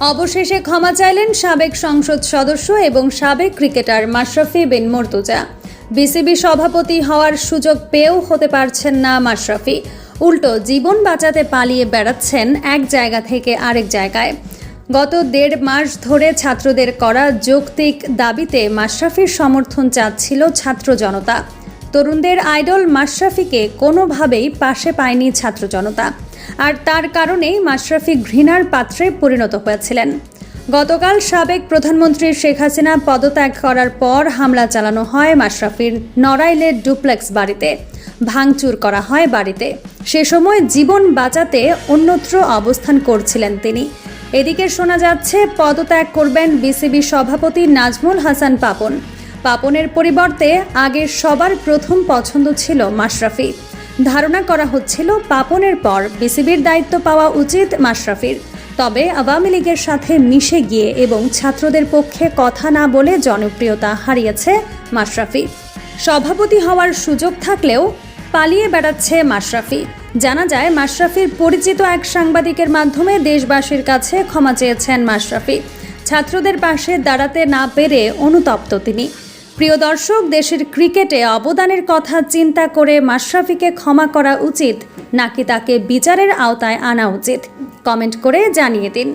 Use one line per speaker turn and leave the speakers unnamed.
অবশেষে ক্ষমা চাইলেন সাবেক সংসদ সদস্য এবং সাবেক ক্রিকেটার মাশরাফি বিন মর্তুজা। বিসিবি সভাপতি হওয়ার সুযোগ পেয়েও হতে পারছেন না মাশরাফি। উল্টো, জীবন বাঁচাতে পালিয়ে বেড়াচ্ছেন এক জায়গা থেকে আরেক জায়গায়। গত দেড় মাস ধরে ছাত্রদের করা যৌক্তিক দাবিতে মাশরাফির সমর্থন চাচ্ছিল ছাত্র জনতা। তরুণদের আইডল মাশরাফিকে কোনোভাবেই পাশে পায়নি ছাত্র জনতা। আর তার কারণেই মাশরাফি ঘৃণার পাত্রে পরিণত হয়েছিলেন। গতকাল সাবেক প্রধানমন্ত্রী শেখ হাসিনা পদত্যাগ করার পর হামলা চালানো হয় মাশরাফির নড়াইলের ডুপ্লেক্স বাড়িতে। ভাঙচুর করা হয় বাড়িতে। সে সময় জীবন বাঁচাতে অন্যত্র অবস্থান করছিলেন তিনি। এদিকে শোনা যাচ্ছে, পদত্যাগ করবেন বিসিবি সভাপতি নাজমুল হাসান পাপন। পাপনের পরিবর্তে আগের সবার প্রথম পছন্দ ছিল মাশরাফি। ধারণা করা হচ্ছিল পাপনের পর বিসিবির দায়িত্ব পাওয়া উচিত মাশরাফির। তবে আওয়ামী লীগের সাথে মিশে গিয়ে এবং ছাত্রদের পক্ষে কথা না বলে জনপ্রিয়তা হারিয়েছে মাশরাফি। সভাপতি হওয়ার সুযোগ থাকলেও পালিয়ে বেড়াচ্ছে মাশরাফি। জানা যায়, মাশরাফির পরিচিত এক সাংবাদিকের মাধ্যমে দেশবাসীর কাছে ক্ষমা চেয়েছেন মাশরাফি। ছাত্রদের পাশে দাঁড়াতে না পেরে অনুতপ্ত তিনি। প্রিয় দর্শক, দেশের ক্রিকেটে অবদানের কথা চিন্তা করে মাশরাফিকে ক্ষমা করা উচিত, নাকি তাকে বিচারের আওতায় আনা উচিত? কমেন্ট করে জানিয়ে দিন।